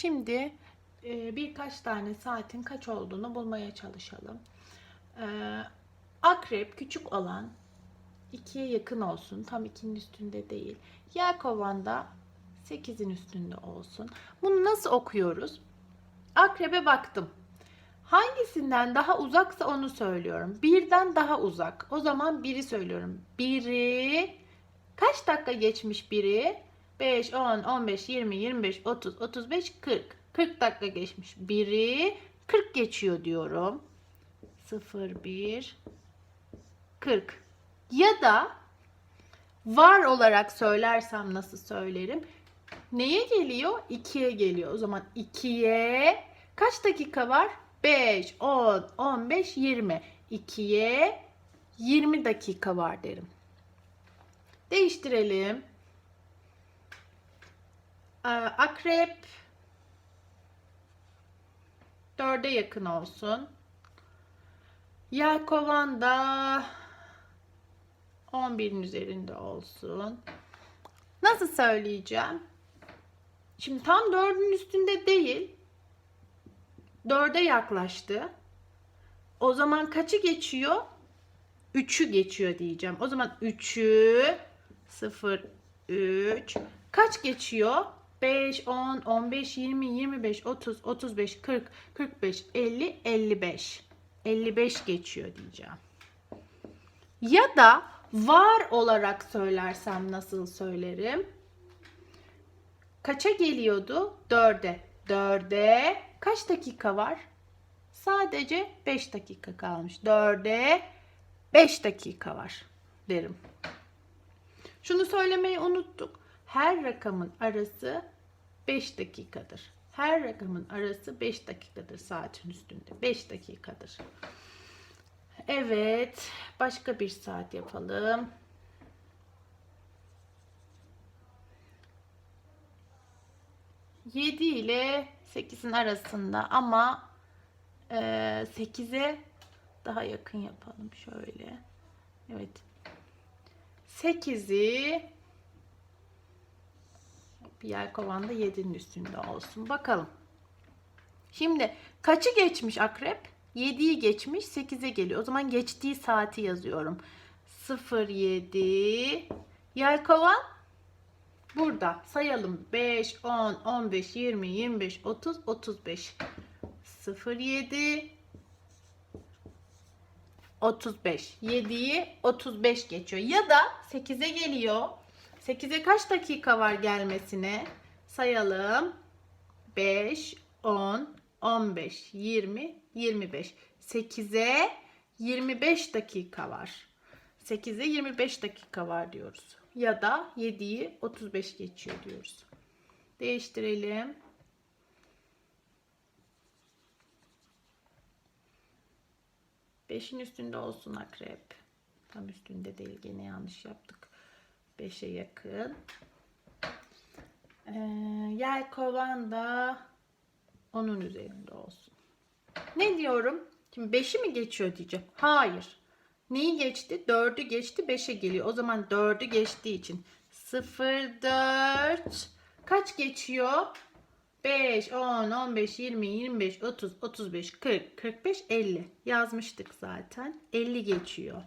Şimdi e, birkaç tane saatin kaç olduğunu bulmaya çalışalım. E, akrep küçük olan 2'ye yakın olsun. Tam 2'nin üstünde değil. Yelkovan 8'in üstünde olsun. Bunu nasıl okuyoruz? Akrebe baktım. Hangisinden daha uzaksa onu söylüyorum. Birden daha uzak. O zaman biri söylüyorum. Biri kaç dakika geçmiş biri? 5, 10, 15, 20, 25, 30, 35, 40. 40 dakika geçmiş. Biri 40 geçiyor diyorum. 0, 1, 40. Ya da var olarak söylersem nasıl söylerim? Neye geliyor? 2'ye geliyor. O zaman 2'ye kaç dakika var? 5, 10, 15, 20. 2'ye 20 dakika var derim. Değiştirelim. Ee, Akrep 4'e yakın olsun. Yelkovan da 11'in üzerinde olsun. Nasıl söyleyeceğim? Şimdi tam 4'ün üstünde değil. 4'e yaklaştı. O zaman kaçı geçiyor? 3'ü geçiyor diyeceğim. O zaman 3'ü 0 3 kaç geçiyor? 5 10 15 20 25 30 35 40 45 50 55. 55 geçiyor diyeceğim. Ya da var olarak söylersem nasıl söylerim? Kaça geliyordu? 4'e. 4'e kaç dakika var? Sadece 5 dakika kalmış. 4'e 5 dakika var derim. Şunu söylemeyi unuttuk. Her rakamın arası 5 dakikadır. Her rakamın arası 5 dakikadır saatin üstünde. 5 dakikadır. Evet, başka bir saat yapalım. Yedi ile 8'in arasında ama e, 8'e daha yakın yapalım şöyle. Evet. 8'i bir yelkovan da 7'nin üstünde olsun. Bakalım. Şimdi kaçı geçmiş akrep? 7'yi geçmiş 8'e geliyor. O zaman geçtiği saati yazıyorum. 07 Yelkovan burada. Sayalım. 5, 10, 15, 20, 25, 30, 35. 07 35. 7'yi 35 geçiyor. Ya da 8'e geliyor. 8'e kaç dakika var gelmesine? Sayalım. 5, 10, 15, 20, 25. 8'e 25 dakika var. 8'e 25 dakika var diyoruz. Ya da 7'yi 35 geçiyor diyoruz. Değiştirelim. Beşin üstünde olsun akrep. Tam üstünde değil gene yanlış yaptık. 5'e yakın. Ee, yelkovan da onun üzerinde olsun. Ne diyorum? Şimdi 5'i mi geçiyor diyeceğim. Hayır. Neyi geçti? 4'ü geçti 5'e geliyor. O zaman 4'ü geçtiği için 0 4 kaç geçiyor? 5, 10, 15, 20, 25, 30, 35, 40, 45, 50 yazmıştık zaten. 50 geçiyor.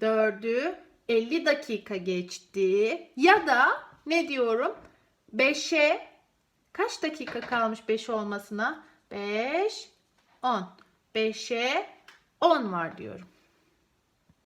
4'ü 50 dakika geçti. Ya da ne diyorum? 5'e kaç dakika kalmış 5 olmasına? 5, 10. 5'e 10 var diyorum.